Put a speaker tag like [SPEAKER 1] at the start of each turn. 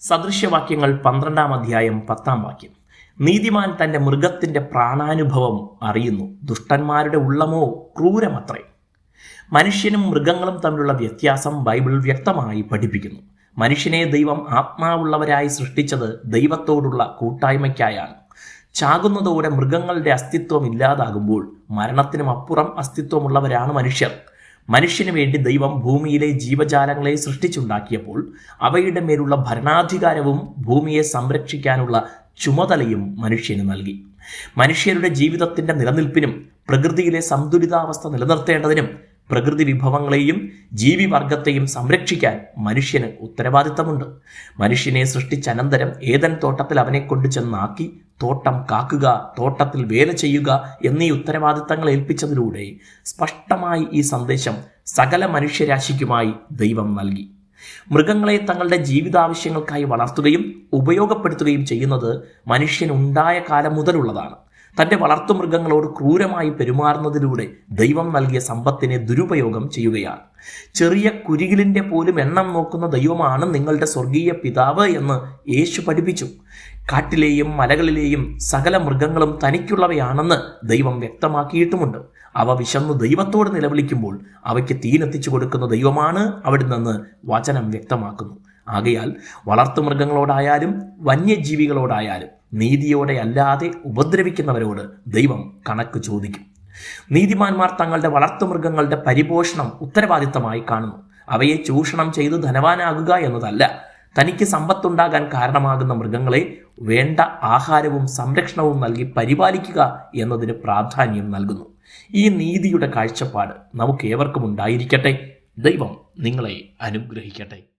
[SPEAKER 1] സദൃശ്യവാക്യങ്ങൾ പന്ത്രണ്ടാം അധ്യായം പത്താം വാക്യം. നീതിമാൻ തന്റെ മൃഗത്തിന്റെ പ്രാണാനുഭവം അറിയുന്നു. ദുഷ്ടന്മാരുടെ ഉള്ളമോ ക്രൂരമത്രേ. മനുഷ്യനും മൃഗങ്ങളും തമ്മിലുള്ള വ്യത്യാസം ബൈബിൾ വ്യക്തമായി പഠിപ്പിക്കുന്നു. മനുഷ്യനെ ദൈവം ആത്മാവുള്ളവരായി സൃഷ്ടിച്ചത് ദൈവത്തോടുള്ള കൂട്ടായ്മയ്ക്കായാണ്. ചാകുന്നതോടെ മൃഗങ്ങളുടെ അസ്തിത്വം ഇല്ലാതാകുമ്പോൾ മരണത്തിനും അപ്പുറം അസ്തിത്വമുള്ളവരാണ് മനുഷ്യർ. മനുഷ്യന് വേണ്ടി ദൈവം ഭൂമിയിലെ ജീവജാലങ്ങളെ സൃഷ്ടിച്ചുണ്ടാക്കിയപ്പോൾ അവയുടെ മേലുള്ള ഭരണാധികാരവും ഭൂമിയെ സംരക്ഷിക്കാനുള്ള ചുമതലയും മനുഷ്യന് നൽകി. മനുഷ്യരുടെ ജീവിതത്തിന്റെ നിലനിൽപ്പിനും പ്രകൃതിയിലെ സന്തുലിതാവസ്ഥ നിലനിർത്തേണ്ടതിനും പ്രകൃതി വിഭവങ്ങളെയും ജീവിവർഗത്തെയും സംരക്ഷിക്കാൻ മനുഷ്യന് ഉത്തരവാദിത്തമുണ്ട്. മനുഷ്യനെ സൃഷ്ടിച്ച അനന്തരം ഏതൻ തോട്ടത്തിൽ അവനെ കൊണ്ട് ചെന്നാക്കി തോട്ടം കാക്കുക തോട്ടത്തിൽ വേല ചെയ്യുക എന്നീ ഉത്തരവാദിത്തങ്ങൾ ഏൽപ്പിച്ചതിലൂടെ സ്പഷ്ടമായി ഈ സന്ദേശം സകല മനുഷ്യരാശിക്കുമായി ദൈവം നൽകി. മൃഗങ്ങളെ തങ്ങളുടെ ജീവിതാവശ്യങ്ങൾക്കായി വളർത്തുകയും ഉപയോഗപ്പെടുത്തുകയും ചെയ്യുന്നത് മനുഷ്യനുണ്ടായ കാലം മുതലുള്ളതാണ്. തന്റെ വളർത്തുമൃഗങ്ങളോട് ക്രൂരമായി പെരുമാറുന്നതിലൂടെ ദൈവം നൽകിയ സമ്പത്തിനെ ദുരുപയോഗം ചെയ്യുകയാണ്. ചെറിയ കുരികിലിന്റെ പോലും എണ്ണം നോക്കുന്ന ദൈവമാണ് നിങ്ങളുടെ സ്വർഗീയ പിതാവ് എന്ന് യേശു പഠിപ്പിച്ചു. കാട്ടിലെയും മലകളിലെയും സകല മൃഗങ്ങളും തനിക്കുള്ളവയാണെന്ന് ദൈവം വ്യക്തമാക്കിയിട്ടുമുണ്ട്. അവ വിശന്നു ദൈവത്തോട് നിലവിളിക്കുമ്പോൾ അവയ്ക്ക് തീനെത്തിച്ചു കൊടുക്കുന്ന ദൈവമാണ് അവിടെ നിന്ന് വചനം വ്യക്തമാക്കുന്നു. ആകയാൽ വളർത്തുമൃഗങ്ങളോടായാലും വന്യജീവികളോടായാലും നീതിയോടെ അല്ലാതെ ഉപദ്രവിക്കുന്നവരോട് ദൈവം കണക്ക് ചോദിക്കും. നീതിമാന്മാർ തങ്ങളുടെ വളർത്തുമൃഗങ്ങളുടെ പരിപോഷണം ഉത്തരവാദിത്തമായി കാണുന്നു. അവയെ ചൂഷണം ചെയ്ത് ധനവാനാകുക എന്നതല്ല. തനിക്ക് സമ്പത്തുണ്ടാകാൻ കാരണമാകുന്ന മൃഗങ്ങളെ വേണ്ട ആഹാരവും സംരക്ഷണവും നൽകി പരിപാലിക്കുക എന്നതിന് പ്രാധാന്യം നൽകുന്നു. ഈ നീതിയുടെ കാഴ്ചപ്പാട് നമുക്ക് ഏവർക്കും ഉണ്ടായിരിക്കട്ടെ. ദൈവം നിങ്ങളെ അനുഗ്രഹിക്കട്ടെ.